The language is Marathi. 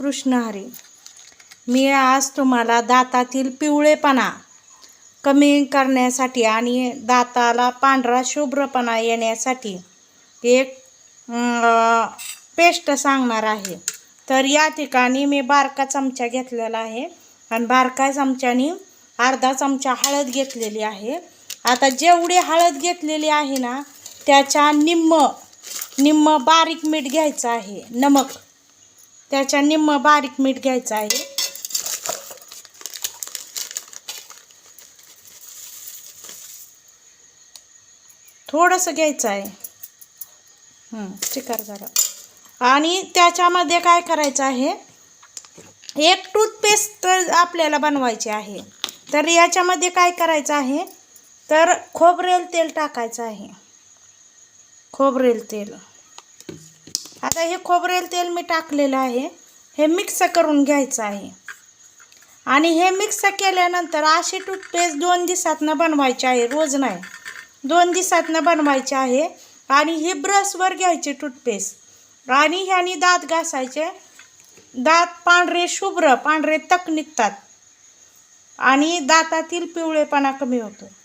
कृष्ण हरी. मी आज तुम्हाला दातातील पिवळेपणा. कमी करण्यासाठी आणि दाताला पांढरा शुभ्रपणा येण्यासाठी एक पेस्ट सांगणार आहे. तर या ठिकाणी मी बारका चमचा घेतलेला आहे आणि बारका चमच्याने अर्धा चमचा हळद घेतलेली आहे. आता जेवढी हळद घेतलेली आहे ना त्याच्या निम्म निम्म बारीक मीठ घ्यायचं आहे. नमक. त्याच्या निम्म बारीक मीठ घ्यायचं आहे. थोडंसं घ्यायचं आहे. चिकार जरा. आणि त्याच्यामध्ये काय करायचं आहे? एक टूथपेस्ट तर आपल्याला बनवायची आहे. तर याच्यामध्ये काय करायचं आहे? तर खोबरेल तेल टाकायचं आहे. खोबरेल तेल. आता हे खोबरेल तेल मी टाकलेलं आहे. हे मिक्स करून घ्यायचं आहे. आणि हे मिक्स केल्यानंतर अशी टूथपेस्ट दोन दिवसातनं बनवायची आहे. रोज नाही. दोन दिवसातनं बनवायची आहे. आणि ही ब्रशवर घ्यायची टूथपेस्ट आणि ह्यानी दात घासायचे. दात पांढरे शुभ्र पांढरे तक निघतात. आणि दातातील पिवळेपणा कमी होतो.